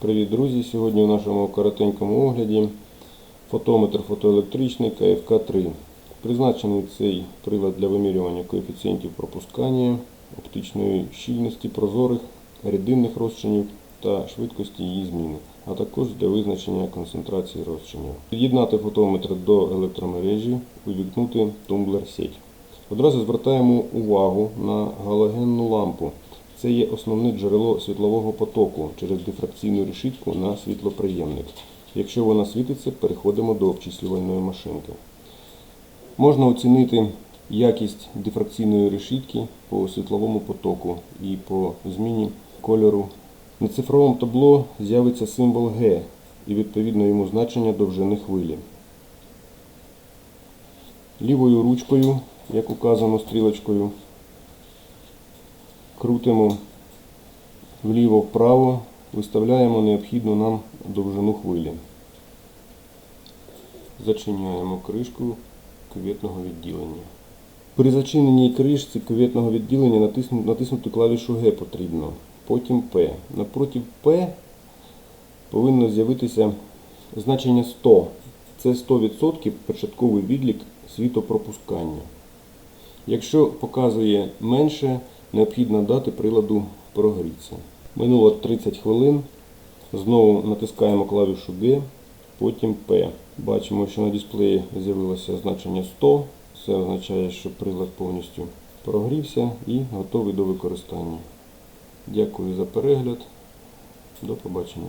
Привіт, друзі! Сьогодні у нашому коротенькому огляді фотометр фотоелектричний КФК-3. Призначений цей прилад для вимірювання коефіцієнтів пропускання, оптичної щільності прозорих, рідинних розчинів та швидкості її зміни, а також для визначення концентрації розчинів. Під'єднати фотометр до електромережі, увімкнути тумблер сеть. Одразу звертаємо увагу на галогенну лампу. Це є основне джерело світлового потоку через дифракційну решітку на світлоприємник. Якщо вона світиться, переходимо до обчислювальної машинки. Можна оцінити якість дифракційної решітки по світловому потоку і по зміні кольору. На цифровому табло з'явиться символ Г і відповідно йому значення довжини хвилі. Лівою ручкою, як указано стрілочкою, крутимо вліво-вправо, виставляємо необхідну нам довжину хвилі. Зачиняємо кришку кюветного відділення. При зачиненій кришці кюветного відділення натиснути, натиснути клавішу Г потрібно, потім П. Напроти П повинно з'явитися значення 100. Це 100% початковий відлік світопропускання. Якщо показує менше, необхідно дати приладу прогрітися. Минуло 30 хвилин. Знову натискаємо клавішу G, потім P. Бачимо, що на дисплеї з'явилося значення 100. Це означає, що прилад повністю прогрівся і готовий до використання. Дякую за перегляд. До побачення.